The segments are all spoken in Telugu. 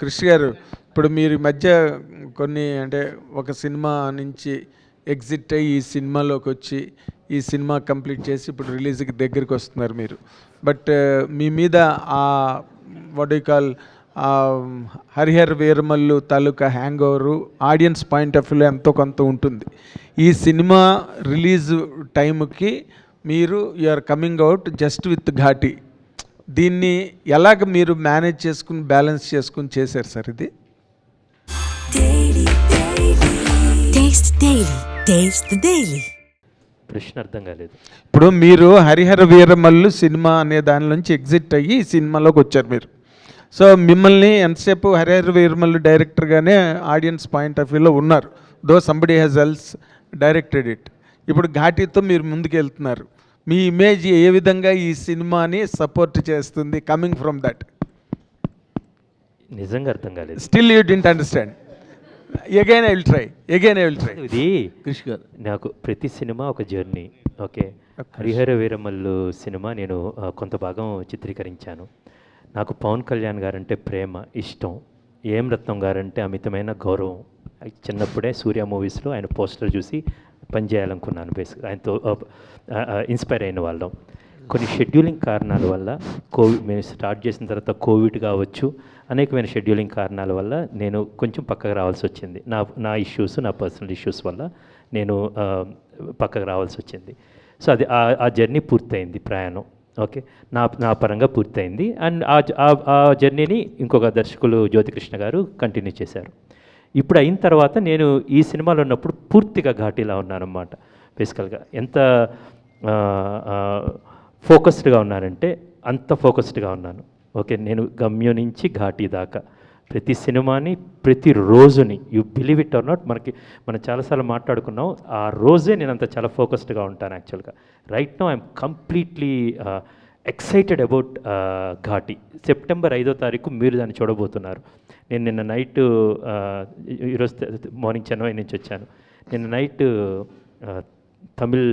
కృషి గారు ఇప్పుడు మీరు ఈ మధ్య కొన్ని అంటే ఒక సినిమా నుంచి ఎగ్జిట్ అయ్యి ఈ సినిమాలోకి వచ్చి ఈ సినిమా కంప్లీట్ చేసి ఇప్పుడు రిలీజ్కి దగ్గరికి వస్తున్నారు మీరు. బట్ మీ మీద ఆ what call Harihar Veeramallu taluka hang over audience point of వ్యూలో ఎంతో కొంత ఉంటుంది. ఈ సినిమా రిలీజ్ టైంకి మీరు you are coming out just with Ghaati. దీన్ని ఎలాగ మీరు మేనేజ్ చేసుకుని బ్యాలెన్స్ చేసుకుని చేశారు సార్ ఇది. ప్రశ్న అర్థం కాలేదు. ఇప్పుడు మీరు హరిహర వీరమల్లు సినిమా అనే దాని నుంచి ఎగ్జిట్ అయ్యి ఈ సినిమాలోకి వచ్చారు మీరు. సో మిమ్మల్ని ఎంతసేపు హరిహర వీరమల్లు డైరెక్టర్గానే ఆడియన్స్ పాయింట్ ఆఫ్ వ్యూలో ఉన్నారు. Though somebody has else directed it ఇప్పుడు ఘాటీతో మీరు ముందుకు వెళ్తున్నారు మీ ఇమేజ్ ఏ విధంగా ఈ సినిమాని సపోర్ట్ చేస్తుంది కమింగ్ ఫ్రమ్ దట్ నిజంగా అర్థం కాలేదు. Still you didn't understand again I will try again I will try ఇది కృష్ గారు. నాకు ప్రతి సినిమా ఒక journey okay Harihara Veeramallu cinema నేను కొంత భాగం చిత్రీకరించాను. నాకు పవన్ కళ్యాణ్ గారంటే ప్రేమ ఇష్టం. ఏం రత్నం గారంటే అమితమైన గౌరవం. చిన్నప్పుడే సూర్య మూవీస్లో ఆయన పోస్టర్ చూసి పనిచేయాలనుకున్నాను బేసిక్ ఆయనతో ఇన్స్పైర్ అయిన వాళ్ళం. కొన్ని షెడ్యూలింగ్ కారణాల వల్ల కోవిడ్ మేము స్టార్ట్ చేసిన తర్వాత కోవిడ్ కావచ్చు అనేకమైన షెడ్యూలింగ్ కారణాల వల్ల నేను కొంచెం పక్కకు రావాల్సి వచ్చింది. నా నా ఇష్యూస్ నా పర్సనల్ ఇష్యూస్ వల్ల నేను పక్కకు రావాల్సి వచ్చింది. సో అది ఆ- జర్నీ పూర్తయింది ప్రయాణం. ఓకే? నా నా పరంగా పూర్తయింది. అండ్ ఆ జ- ఆ జర్నీని ఇంకొక దర్శకులు జ్యోతికృష్ణ గారు కంటిన్యూ చేశారు. ఇప్పుడు అయిన తర్వాత నేను ఈ సినిమాలో ఉన్నప్పుడు పూర్తిగా ఘాటీలా ఉన్నానన్నమాట. బేసికల్గా ఎంత ఫోకస్డ్గా ఉన్నానంటే అంత ఫోకస్డ్గా ఉన్నాను. ఓకే నేను గమ్యం నుంచి ఘాటీ దాకా. ప్రతి సినిమాని ప్రతి రోజుని you believe it or not మనకి మనం చాలాసార్లు మాట్లాడుకున్నాం ఆ రోజే నేను అంత చాలా ఫోకస్డ్గా ఉంటాను యాక్చువల్గా. Right no I'm completely excited about uh, Ghaati. September ఐదో తారీఖు మీరు దాన్ని చూడబోతున్నారు. నేను నిన్న నైట్ uh, ఈరోజు మార్నింగ్ చెన్నై నుంచి వచ్చాను. నిన్న night uh, Tamil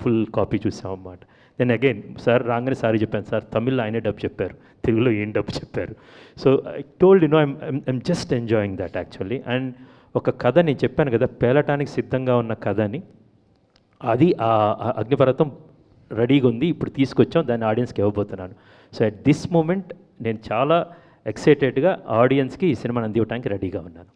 full copy చూసామన్నమాట. నేను అగైన్ సార్ రాగానే సారీ చెప్పాను. సార్ తమిళ్ ఆయనే డబ్బు చెప్పారు. తెలుగులో ఏం డబ్బు చెప్పారు? So I told you no I'm just enjoying that actually and ఒక కథ నేను చెప్పాను కదా పేలటానికి సిద్ధంగా ఉన్న కథని అది ఆ అగ్నిపర్వతం రెడీగా ఉంది ఇప్పుడు తీసుకొచ్చాం దాన్ని ఆడియన్స్కి ఇవ్వబోతున్నాను. సో అట్ దిస్ మూమెంట్ నేను చాలా ఎక్సైటెడ్గా ఆడియన్స్కి ఈ సినిమాని అందివ్వడానికి రెడీగా ఉన్నాను.